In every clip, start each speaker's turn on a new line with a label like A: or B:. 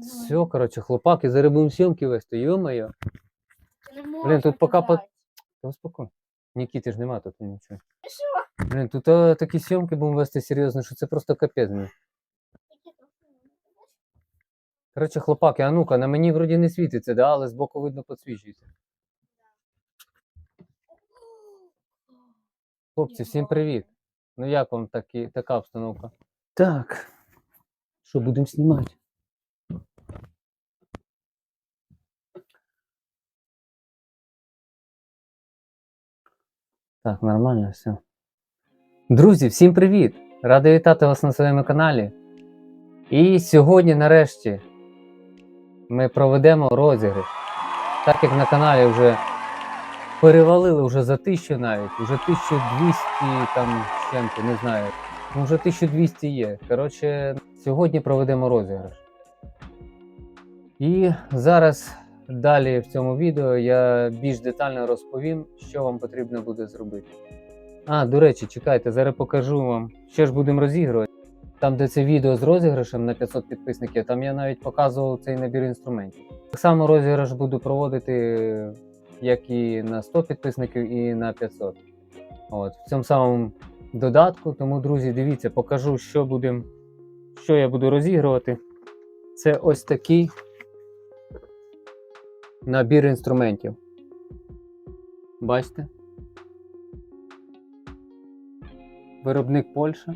A: Все, коротше, хлопаки, зараз будемо сьомки вести, йо-моє. Блін, тут поки по- Та успокой. Нікіти ж нема тут нічого.
B: Що?
A: Блін, тут а, такі сьомки будемо вести серйозно, що це просто капець. блін. Коротше, хлопаки, а ну-ка, на мені вроді не світиться, да? але збоку видно підсвічується. Хлопці, всім привіт. Ну як вам такі, така обстановка? Так. Що будемо знімати? Так, нормально все. Друзі, всім привіт! Радий вітати вас на своєму каналі. І сьогодні, нарешті, ми проведемо розіграш. Так як на каналі вже перевалили вже за 1000 навіть, вже 1200 там чим-то, не знаю. Ну, вже 1200 є. Коротше, сьогодні проведемо розіграш. І зараз далі в цьому відео я більш детально розповім, що вам потрібно буде зробити. А, до речі, чекайте, зараз покажу вам, що ж будемо розігрувати. Там, де це відео з розіграшем на 500 підписників, там я навіть показував цей набір інструментів. Так само розіграш буду проводити як і на 100 підписників, і на 500. От, в цьому самому додатку. Тому, друзі, дивіться, покажу, що, будем, що я буду розігрувати. Це ось такий набір інструментів. Бачите? Виробник Польща.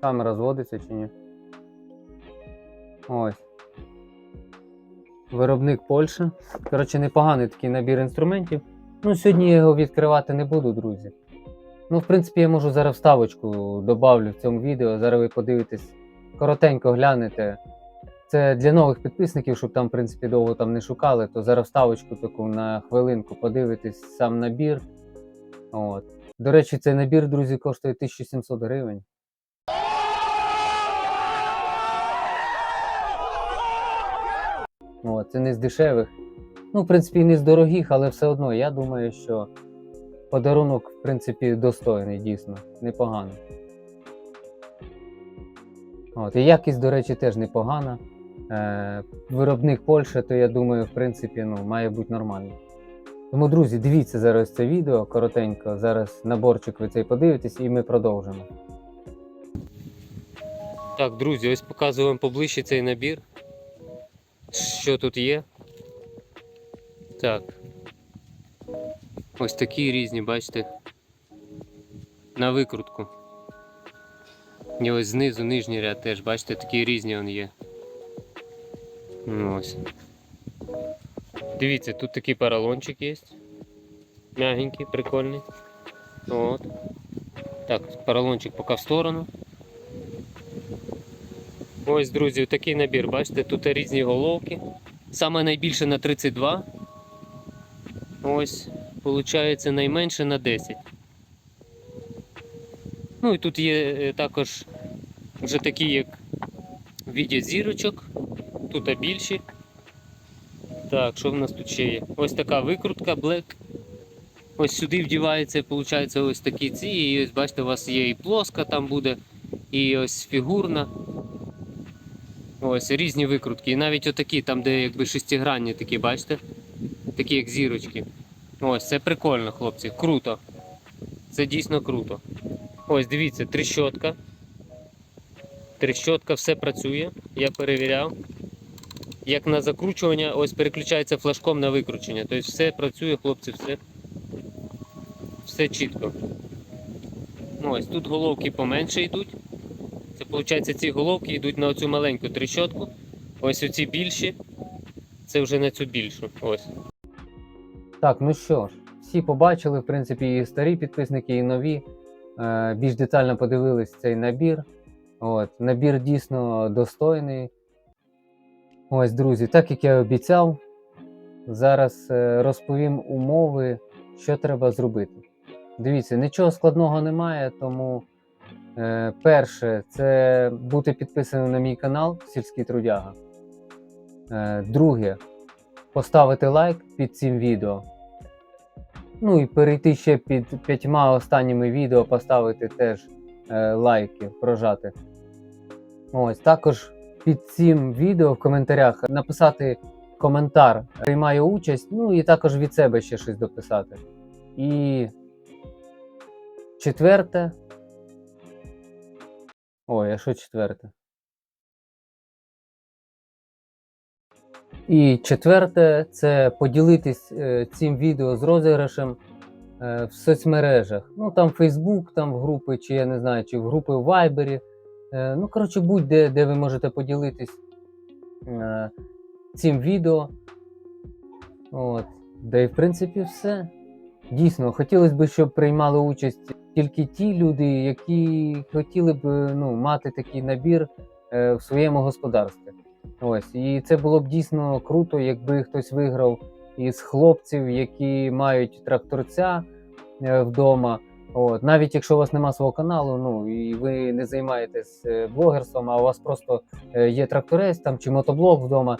A: Камера зводиться чи ні? Ось. Виробник Польща. Коротше, непоганий такий набір інструментів. Ну, сьогодні я його відкривати не буду, друзі. Ну, в принципі, я можу зараз вставочку добавлю в цьому відео. Зараз ви подивитесь, коротенько глянете. Це для нових підписників, щоб там, в принципі, довго там не шукали, то зараз вставочку таку на хвилинку подивитесь сам набір. От. До речі, цей набір, друзі, коштує 1700 гривень. От, це не з дешевих. Ну, в принципі, і не з дорогих, але все одно я думаю, що подарунок, в принципі, достойний, дійсно, непоганий. От, і якість, до речі, теж непогана. Е, виробник Польща, то я думаю, в принципі, ну, має бути нормально. Тому, друзі, дивіться зараз це відео коротенько. Зараз наборчик ви цей подивитесь і ми продовжимо. Так, друзі, ось показуємо поближче цей набір. Що тут є? Так. Ось такі різні, бачите. На викрутку. І ось знизу нижній ряд теж, бачите, такі різні вони є. Ну, ось. Дивіться, тут такий поролончик є. Мягенький, прикольний. От. Так, поролончик поки в сторону. Ось, друзі, такий набір, бачите, тут різні головки. Саме найбільше на 32. Ось, виходить, найменше на 10. Ну і тут є е, також вже такі, як в віді зірочок. Тут більші. Так, що в нас тут ще є? Ось така викрутка Black. Ось сюди вдівається, виходить, ось такі ці. І ось бачите, у вас є і плоска там буде, і ось фігурна. Ось різні викрутки. І навіть отакі, там, де якби шестигранні такі, бачите? Такі як зірочки. Ось, це прикольно, хлопці. Круто. Це дійсно круто. Ось, дивіться, трещотка. Трещотка все працює. Я перевіряв. Як на закручування, ось переключається флажком на викручення. Тобто все працює, хлопці, все, все чітко. Ну, Ось тут головки поменше йдуть. Це виходить, ці головки йдуть на оцю маленьку трещотку. Ось оці більші. Це вже на цю більшу. Ось. Так, ну що ж, всі побачили, в принципі, і старі підписники, і нові. Е, більш детально подивились цей набір. От, набір дійсно достойний. Ось, друзі, так як я обіцяв, зараз е, розповім умови, що треба зробити. Дивіться, нічого складного немає, тому е, перше це бути підписаним на мій канал Сільський Трудяга. Е, друге поставити лайк під цим відео. Ну і перейти ще під п'ятьма останніми відео, поставити теж е, лайки, прожати. Ось також під цим відео в коментарях написати коментар, приймаю участь, ну і також від себе ще щось дописати. І четверте. Ой, а що четверте? І четверте це поділитись е, цим відео з розіграшем е, в соцмережах. Ну там Facebook, там в групи, чи я не знаю, чи в групи в Viber. Е, ну, коротше, будь-де, де ви можете поділитись е, цим відео. От. Да і в принципі все. Дійсно, хотілося б, щоб приймали участь тільки ті люди, які хотіли б е, ну, мати такий набір в своєму господарстві. Ось. І це було б дійсно круто, якби хтось виграв із хлопців, які мають тракторця вдома. От. Навіть якщо у вас нема свого каналу, ну і ви не займаєтесь е, блогерством, а у вас просто е, є тракторець там, чи мотоблок вдома,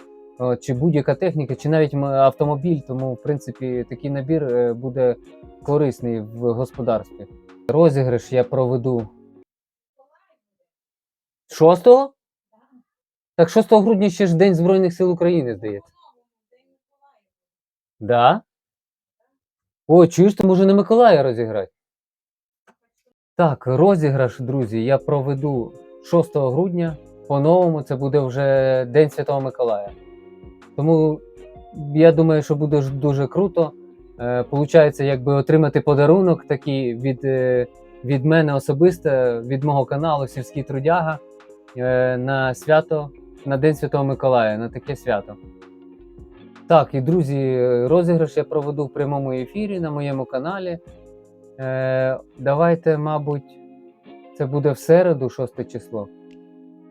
A: чи будь-яка техніка, чи навіть автомобіль, тому в принципі такий набір е, буде корисний в господарстві. Розіграш я проведу 6-го? Так 6 грудня ще ж День Збройних сил України, здається. Да? О, чуєш, то може на Миколая розіграти? Так, розіграш, друзі, я проведу 6 грудня. По-новому це буде вже День Святого Миколая. Тому я думаю, що буде дуже круто. Е, Получається, якби отримати подарунок такий від, е, від мене особисто, від мого каналу Сільський Трудяга е, на свято, на День Святого Миколая, на таке свято. Так, і друзі, розіграш я проведу в прямому ефірі на моєму каналі. Е, давайте, мабуть, це буде в середу, 6 число.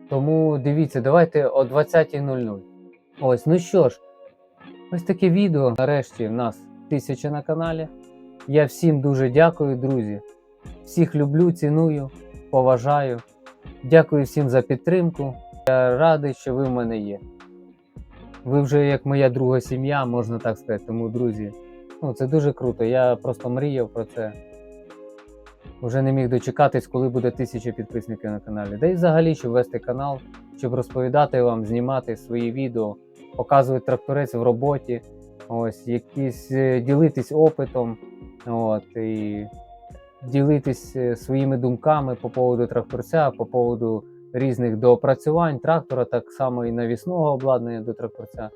A: Тому дивіться, давайте о 20.00. Ось, ну що ж, ось таке відео. Нарешті в нас тисяча на каналі. Я всім дуже дякую, друзі. Всіх люблю, ціную, поважаю. Дякую всім за підтримку. Я радий, що ви в мене є. Ви вже як моя друга сім'я, можна так сказати. Тому, друзі, ну це дуже круто. Я просто мріяв про це. Вже не міг дочекатись, коли буде тисяча підписників на каналі. Да і взагалі, щоб вести канал, щоб розповідати вам, знімати свої відео, показувати тракторець в роботі, ось якісь е, ділитись опитом, от, і ділитись е, своїми думками по поводу тракторця, по поводу різних доопрацювань трактора, так само і навісного обладнання до тракторця.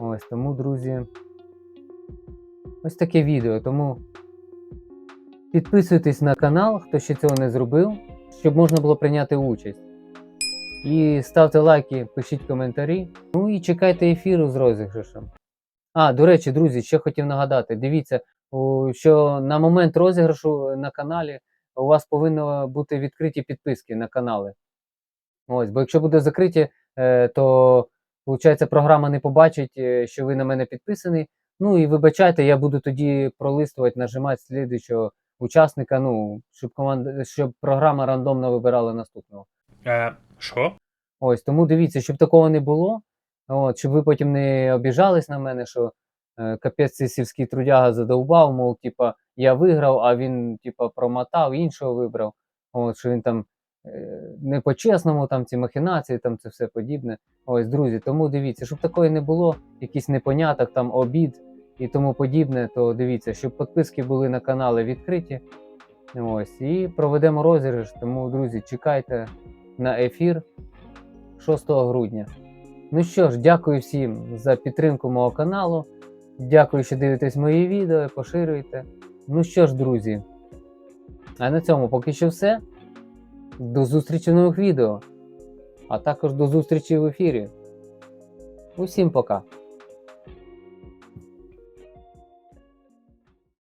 A: Ось тому, друзі, ось таке відео. Тому підписуйтесь на канал, хто ще цього не зробив, щоб можна було прийняти участь. І ставте лайки, пишіть коментарі. Ну і чекайте ефіру з розіграшем. А, до речі, друзі, ще хотів нагадати: дивіться, що на момент розіграшу на каналі у вас повинно бути відкриті підписки на канали. Ось, бо якщо буде закриті, е, то виходить, програма не побачить, е, що ви на мене підписаний. Ну і вибачайте, я буду тоді пролистувати, нажимати слідуючого учасника, ну, щоб команда, щоб програма рандомно вибирала наступного.
C: Е, що?
A: Ось тому дивіться, щоб такого не було. От, щоб ви потім не обіжались на мене, що е, капець цей сільський трудяга задовбав, мов, типа, я виграв, а він, типа, промотав, іншого вибрав. От, що він там е, не по-чесному, там ці махінації, там це все подібне. Ось, друзі, тому дивіться, щоб такої не було, якийсь непоняток, там обід і тому подібне, то дивіться, щоб підписки були на канали відкриті. Ось, і проведемо розіграш. Тому, друзі, чекайте на ефір 6 грудня. Ну що ж, дякую всім за підтримку мого каналу. Дякую, що дивитесь мої відео, поширюєте. Ну що ж, друзі, а на цьому поки що все. До зустрічі в нових відео, а також до зустрічі в ефірі. Усім пока!